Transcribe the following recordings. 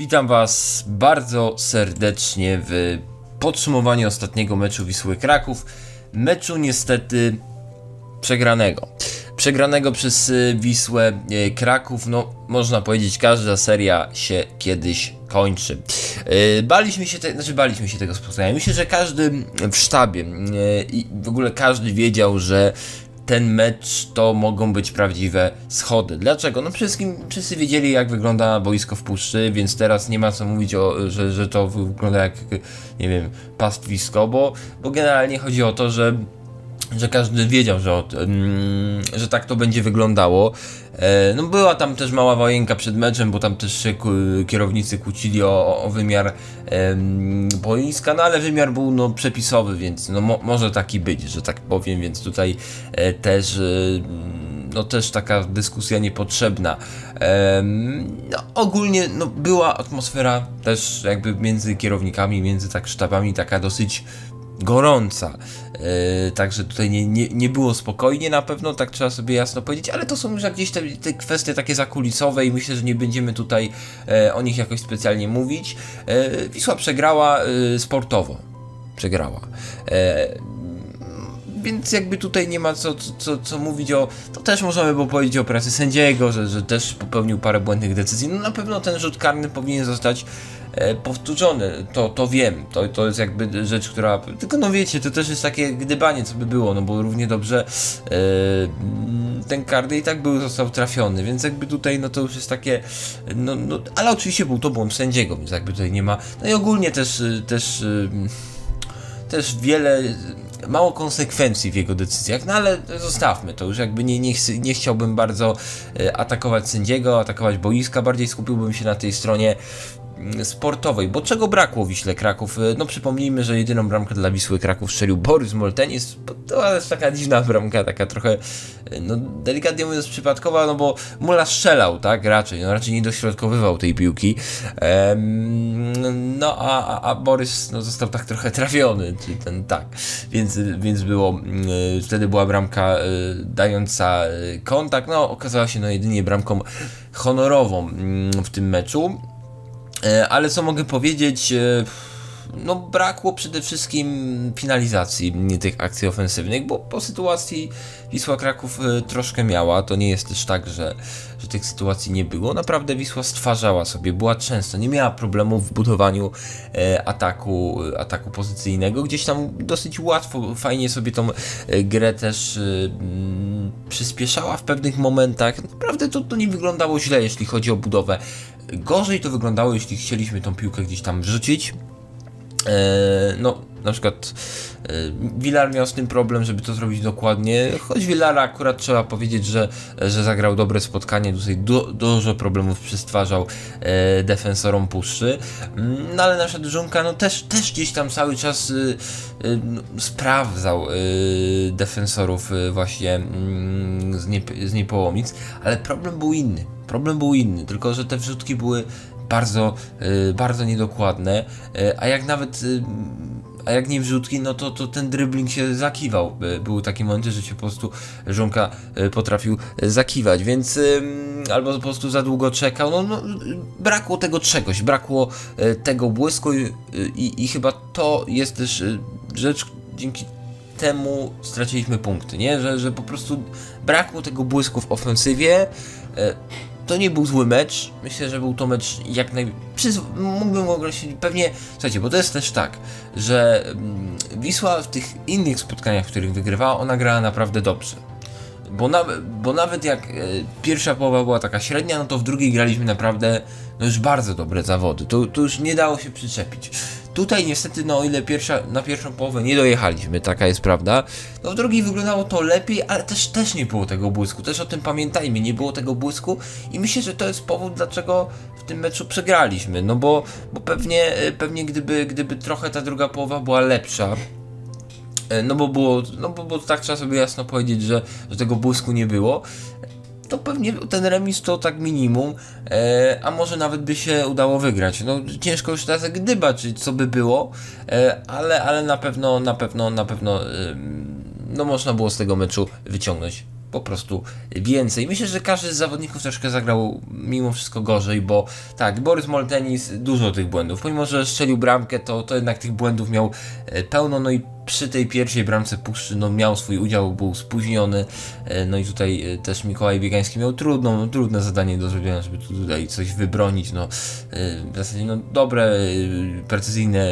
Witam Was bardzo serdecznie w podsumowaniu ostatniego meczu Wisły Kraków. Meczu niestety przegranego. Przegranego przez y, Wisłę y, Kraków, no można powiedzieć, każda seria się kiedyś kończy. Y, Baliśmy się, te, znaczy baliśmy się tego spotkania. Myślę, że każdy w sztabie i w ogóle każdy wiedział, że ten mecz to mogą być prawdziwe schody. Dlaczego? No przede wszystkim wszyscy wiedzieli jak wygląda boisko w puszczy, więc teraz nie ma co mówić o, że, że to wygląda jak, nie wiem, pastwisko, bo, bo generalnie chodzi o to, że że każdy wiedział, że, że tak to będzie wyglądało. E, no była tam też mała wojenka przed meczem, bo tam też się kierownicy kłócili o, o wymiar boiska, no ale wymiar był no, przepisowy, więc no, mo, może taki być, że tak powiem, więc tutaj e, też e, no też taka dyskusja niepotrzebna. No, ogólnie no, była atmosfera też jakby między kierownikami, między tak sztabami taka dosyć gorąca. Yy, także tutaj nie, nie, nie było spokojnie na pewno, tak trzeba sobie jasno powiedzieć, ale to są już gdzieś te, te kwestie takie zakulisowe i myślę, że nie będziemy tutaj e, o nich jakoś specjalnie mówić. E, Wisła przegrała e, sportowo. Przegrała. E, więc jakby tutaj nie ma co, co, co mówić o. To też możemy było powiedzieć o pracy sędziego, że, że też popełnił parę błędnych decyzji. No na pewno ten rzut karny powinien zostać e, powtórzony. To, to wiem. To, to jest jakby rzecz, która. Tylko no wiecie, to też jest takie gdybanie, co by było, no bo równie dobrze e, mm, ten karny i tak był został trafiony, więc jakby tutaj no to już jest takie. No, no ale oczywiście był to błąd sędziego, więc jakby tutaj nie ma. No i ogólnie też y, też. też wiele, mało konsekwencji w jego decyzjach, no ale zostawmy to już, jakby nie, nie, nie chciałbym bardzo e, atakować sędziego, atakować boiska, bardziej skupiłbym się na tej stronie sportowej, bo czego brakło Wiśle Kraków? E, No przypomnijmy, że jedyną bramkę dla Wisły Kraków strzelił Borys Moltenis, to jest taka dziwna bramka, taka trochę, e, no delikatnie mówiąc przypadkowa, no bo Mula strzelał, tak, raczej, no raczej nie dośrodkowywał tej piłki, Em, no a, a, Borys no, został tak trochę trafiony, czyli ten tak, więc, więc było, mm, y, wtedy była bramka dająca kontakt, no okazała się no jedynie bramką honorową mm, w tym meczu, E, ale co mogę powiedzieć, e, no brakło przede wszystkim finalizacji tych akcji ofensywnych, bo po sytuacji Wisła Kraków e, troszkę miała, to nie jest też tak, że, że tych sytuacji nie było, naprawdę Wisła stwarzała sobie, była często, nie miała problemów w budowaniu e, ataku, ataku pozycyjnego, gdzieś tam dosyć łatwo, fajnie sobie tą e, grę też e, mm, przyspieszała w pewnych momentach, naprawdę to, to nie wyglądało źle, jeśli chodzi o budowę. Gorzej to wyglądało, jeśli chcieliśmy tą piłkę gdzieś tam wrzucić. Eee, no, na przykład e, Villar miał z tym problem, żeby to zrobić dokładnie, choć Villara akurat trzeba powiedzieć, że, że zagrał dobre spotkanie, tutaj du dużo problemów przystwarzał e, defensorom Puszczy, Mm, no ale nasza drużynka no też, też gdzieś tam cały czas y, no, sprawdzał y, defensorów y, właśnie mm, z, nie, z Niepołomic, ale problem był inny, problem był inny, tylko że te wrzutki były bardzo, y, bardzo niedokładne, y, a jak nawet y, a jak nie wrzutki, no to, to ten dribbling się zakiwał. Były takie momenty, że się po prostu Żonka potrafił zakiwać, więc albo po prostu za długo czekał. No, no, brakło tego czegoś, brakło tego błysku i, i, chyba to jest też rzecz, dzięki temu straciliśmy punkty, nie? Że, że po prostu brakło tego błysku w ofensywie. To nie był zły mecz. Myślę, że był to mecz jak naj... Mógłbym określić pewnie... Słuchajcie, bo to jest też tak, że mm, Wisła w tych innych spotkaniach, w których wygrywała, ona grała naprawdę dobrze. Bo, naw- bo nawet jak e, pierwsza połowa była taka średnia, no to w drugiej graliśmy naprawdę no już bardzo dobre zawody. To, to już nie dało się przyczepić. Tutaj niestety, no o ile pierwsza, na pierwszą połowę nie dojechaliśmy, taka jest prawda, no w drugiej wyglądało to lepiej, ale też, też nie było tego błysku. Też o tym pamiętajmy, nie było tego błysku i myślę, że to jest powód, dlaczego w tym meczu przegraliśmy. No bo, bo pewnie, e, pewnie gdyby, gdyby trochę ta druga połowa była lepsza, E, no bo było, no bo, bo tak trzeba sobie jasno powiedzieć, że, że tego błysku nie było, to pewnie ten remis to tak minimum, e, a może nawet by się udało wygrać. No ciężko już teraz gdybać, co by było, e, ale, ale na pewno, na pewno, na pewno, e, no można było z tego meczu wyciągnąć po prostu więcej. Myślę, że każdy z zawodników troszkę zagrał mimo wszystko gorzej, bo tak, Borys Moltenis dużo tych błędów. Pomimo, że strzelił bramkę, to, to jednak tych błędów miał e, pełno, no i przy tej pierwszej bramce Puszczy no, miał swój udział, był spóźniony, e, no i tutaj e, też Mikołaj Biegański miał trudną, trudne zadanie do zrobienia, żeby tutaj coś wybronić, no w zasadzie no, dobre, precyzyjne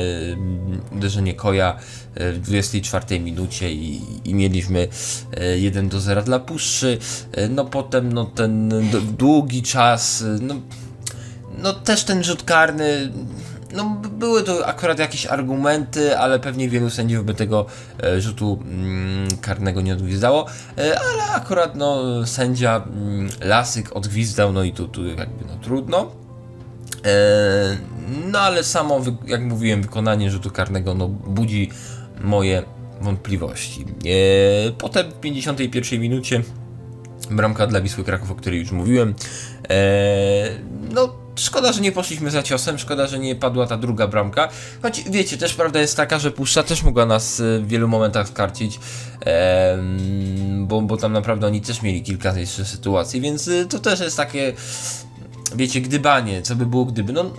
uderzenie Koja w 24 minucie i, i mieliśmy 1 do 0 dla Puszczy, no potem no ten długi czas, no, no też ten rzut karny no, były to akurat jakieś argumenty, ale pewnie wielu sędziów by tego e, rzutu mm, karnego nie odgwizdało, e, ale akurat no, sędzia mm, Lasyk odgwizdał, no i tu, tu jakby no trudno. E, no ale samo, jak mówiłem, wykonanie rzutu karnego no, budzi moje wątpliwości. E, potem w 51 minucie bramka dla Wisły Kraków, o której już mówiłem. E, no Szkoda, że nie poszliśmy za ciosem, szkoda, że nie padła ta druga bramka. Choć wiecie, też prawda jest taka, że Puszcza też mogła nas y, w wielu momentach skarcić, bo, bo tam naprawdę oni też mieli kilka jeszcze sytuacji, więc y, to też jest takie, wiecie, gdybanie, co by było gdyby. No, no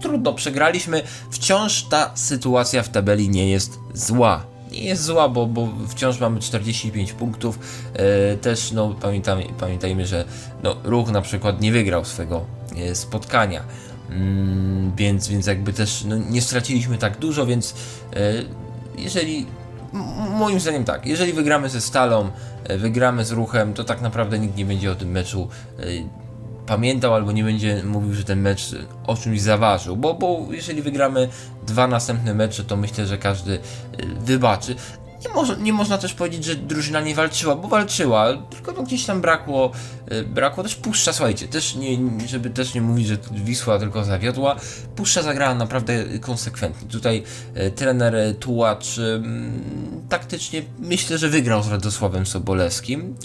trudno, przegraliśmy. Wciąż ta sytuacja w tabeli nie jest zła nie jest zła, bo, bo wciąż mamy 45 punktów. E, też no, pamiętamy, pamiętajmy, że no, ruch na przykład nie wygrał swego e, spotkania. Mm, więc, więc jakby też no, nie straciliśmy tak dużo, więc e, jeżeli moim zdaniem tak, jeżeli wygramy ze Stalą, wygramy z ruchem, to tak naprawdę nikt nie będzie o tym meczu pamiętał albo nie będzie mówił, że ten mecz o czymś zaważył, bo, bo jeżeli wygramy dwa następne mecze, to myślę, że każdy y, wybaczy. Nie, nie można też powiedzieć, że drużyna nie walczyła, bo walczyła, tylko no gdzieś tam brakło, y, brakło też Puszcza, słuchajcie, też nie, żeby też nie mówić, że Wisła tylko zawiodła, Puszcza zagrała naprawdę konsekwentnie. Tutaj y, trener Tułacz taktycznie myślę, że wygrał z Radosławem Sobolewskim.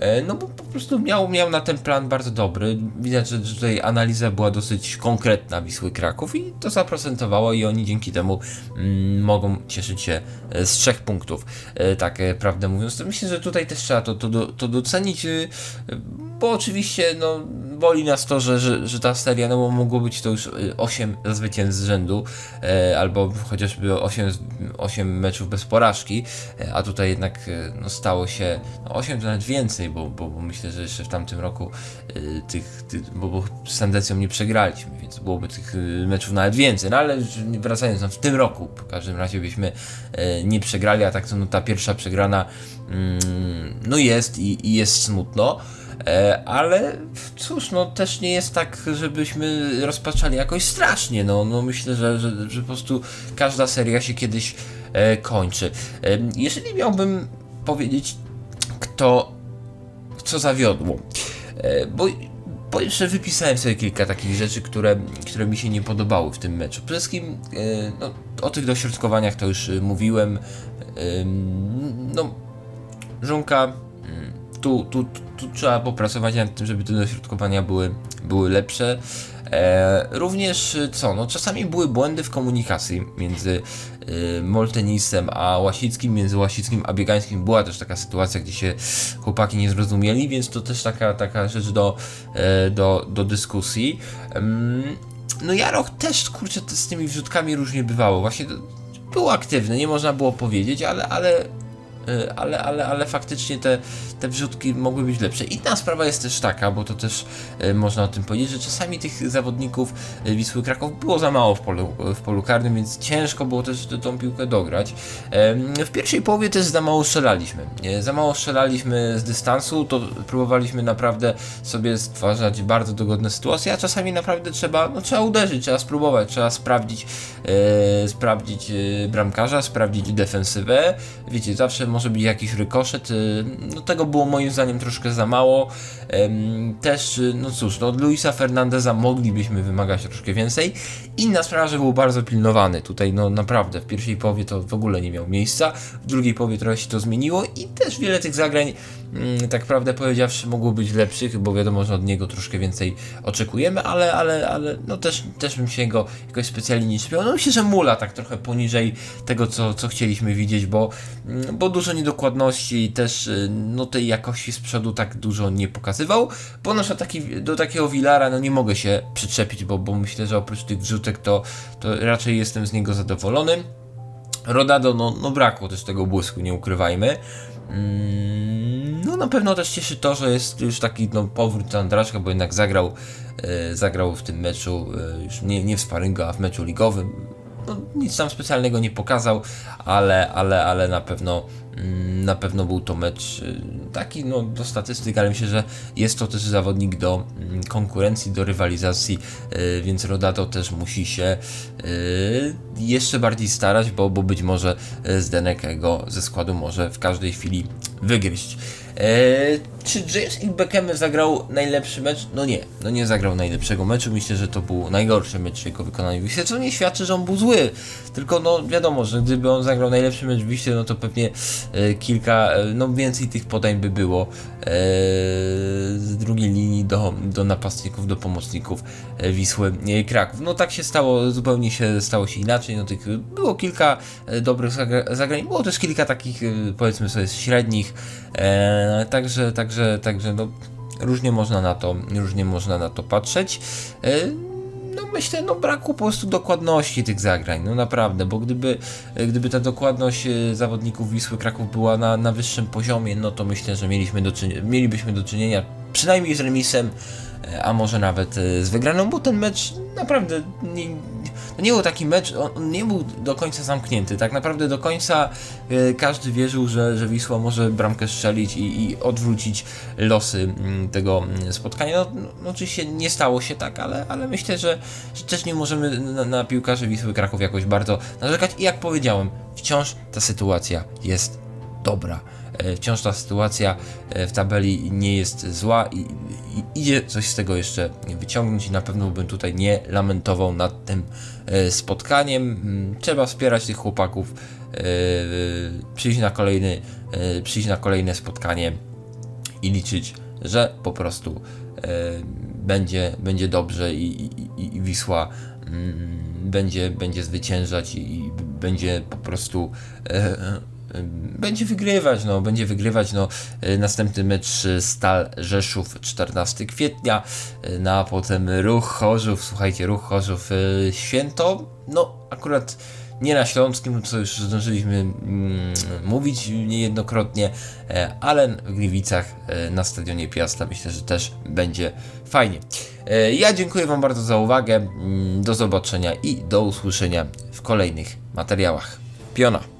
E, no bo po prostu miał, miał na ten plan bardzo dobry. Widać, że tutaj analiza była dosyć konkretna Wisły Kraków i to zaprocentowało i oni dzięki temu mm, mogą cieszyć się e, z trzech punktów. E, tak, prawdę mówiąc, to myślę, że tutaj też trzeba to, to, to docenić, bo oczywiście no, boli nas to, że, że, że ta seria, no bo mogło być to już 8 zwycięstw z rzędu, e, albo chociażby 8, 8 meczów bez porażki, a tutaj jednak no, stało się no, 8 to nawet więcej, bo, bo, bo, myślę, że jeszcze w tamtym roku y, tych, ty, bo, bo z Sandecją nie przegraliśmy, więc byłoby tych y, meczów nawet więcej, no ale wracając, no, w tym roku w każdym razie byśmy y, nie przegrali, a tak to no, ta pierwsza przegrana mm, no jest i, i jest smutno. E, ale cóż, no też nie jest tak, żebyśmy rozpaczali jakoś strasznie. No, no myślę, że, że, że po prostu każda seria się kiedyś e, kończy. E, jeżeli miałbym powiedzieć, kto co zawiodło. Bo po jeszcze wypisałem sobie kilka takich rzeczy, które, które mi się nie podobały w tym meczu. Przede wszystkim no, o tych dośrodkowaniach to już mówiłem. No, Żonka, mm, tu, tu, tu trzeba popracować nad tym, żeby te dośrodkowania były, były lepsze. E, również co, no czasami były błędy w komunikacji między y, Moltenisem a Łasickim, między Łasickim a Biegańskim była też taka sytuacja, gdzie się chłopaki nie zrozumieli, więc to też taka, taka rzecz do, e, do, do dyskusji. no Jarok też, kurczę, z tymi wrzutkami różnie bywało, właśnie był aktywny, nie można było powiedzieć, ale, ale ale, ale, ale faktycznie te, te wrzutki mogły być lepsze. Inna sprawa jest też taka, bo to też y, można o tym powiedzieć, że czasami tych zawodników y, Wisły Kraków było za mało w polu, w polu karnym, więc ciężko było też tą piłkę dograć. W pierwszej połowie też za mało strzelaliśmy. Za mało strzelaliśmy z dystansu, to próbowaliśmy naprawdę sobie stwarzać bardzo dogodne sytuacje, a czasami naprawdę trzeba, no, trzeba uderzyć, trzeba spróbować, trzeba sprawdzić, e, sprawdzić bramkarza, sprawdzić defensywę. Wiecie, zawsze może być jakiś rykoszet. Y, no tego było moim zdaniem troszkę za mało. Też, y, no cóż, no od Luisa Fernandeza moglibyśmy wymagać troszkę więcej. Inna sprawa, że był bardzo pilnowany. Tutaj no naprawdę w pierwszej połowie to w ogóle nie miał miejsca, w drugiej połowie trochę się to zmieniło i też wiele tych zagrań, mm, tak prawdę powiedziawszy, mogło być lepszych, bo wiadomo, że od niego troszkę więcej oczekujemy, ale, ale, ale no też, też bym się go jakoś specjalnie nie śmiał. No myślę, że Mula tak trochę poniżej tego, co, co chcieliśmy widzieć, bo, mm, bo dużo dużo niedokładności, też y, no tej jakości z przodu tak dużo nie pokazywał, bo na przykład taki, do takiego Villara no nie mogę się przyczepić, bo, bo myślę, że oprócz tych wrzutek to, to raczej jestem z niego zadowolony. Rodado, no, no brakło też tego błysku, nie ukrywajmy. Mm, No na pewno też cieszy to, że jest już taki no, powrót Andraszka, bo jednak zagrał, e, zagrał w tym meczu e, już nie, nie w sparingu, a w meczu ligowym. No, nic tam specjalnego nie pokazał, ale, ale, ale na pewno na pewno był to mecz y, taki no, do statystyk, ale myślę, że jest to też zawodnik do mm, konkurencji, do rywalizacji, y, więc Rodado też musi się y, jeszcze bardziej starać, bo, bo być może Zdenek go ze składu może w każdej chwili wygryźć. Czy James Beckham zagrał najlepszy mecz? No nie, no nie zagrał najlepszego meczu. Myślę, że to był najgorszy mecz w jego wykonaniu w Wiśle, co nie świadczy, że on był zły. Tylko no wiadomo, że gdyby on zagrał najlepszy mecz w Wiśle, no to pewnie e, kilka, e, no więcej tych podań by było e, z drugiej linii do, do napastników, do pomocników e, Wisły e, Kraków. No tak się stało, zupełnie się stało się inaczej. No tych było kilka e, dobrych zagra- zagrań, było też kilka takich powiedzmy sobie średnich. E, także, także, także no, różnie można na to, różnie można na to patrzeć. E, no myślę, no braku po prostu dokładności tych zagrań, no naprawdę, bo gdyby, gdyby ta dokładność e, zawodników Wisły Kraków była na, na wyższym poziomie, no to myślę, że mieliśmy do mielibyśmy do czynienia przynajmniej z remisem, e, a może nawet z wygraną, bo ten mecz naprawdę nie, to nie był taki mecz, on nie był do końca zamknięty. Tak naprawdę do końca e, każdy wierzył, że, że Wisła może bramkę strzelić i, i odwrócić losy mm, tego mm, spotkania. No, no, no oczywiście nie stało się tak, ale, ale myślę, że, że też nie możemy na, na piłkarzy Wisły Kraków jakoś bardzo narzekać. I jak powiedziałem, wciąż ta sytuacja jest dobra. E, Wciąż ta sytuacja e, w tabeli nie jest zła i, i idzie coś z tego jeszcze wyciągnąć i na pewno bym tutaj nie lamentował nad tym e, spotkaniem. Mm, Trzeba wspierać tych chłopaków, przyjść na kolejny, przyjść na kolejne spotkanie i liczyć, że po prostu będzie, będzie dobrze i, i, i Wisła mm, będzie, będzie zwyciężać i, i będzie po prostu będzie wygrywać, no, będzie wygrywać, no, e, następny mecz e, Stal Rzeszów 14 kwietnia, e, no, a potem Ruch Chorzów, słuchajcie, Ruch Chorzów Święto, no, akurat nie na Śląskim, co już zdążyliśmy mm, mówić niejednokrotnie, ale w Gliwicach na stadionie Piasta myślę, że też będzie fajnie. Ja dziękuję Wam bardzo za uwagę, mm, do zobaczenia i do usłyszenia w kolejnych materiałach. Piona.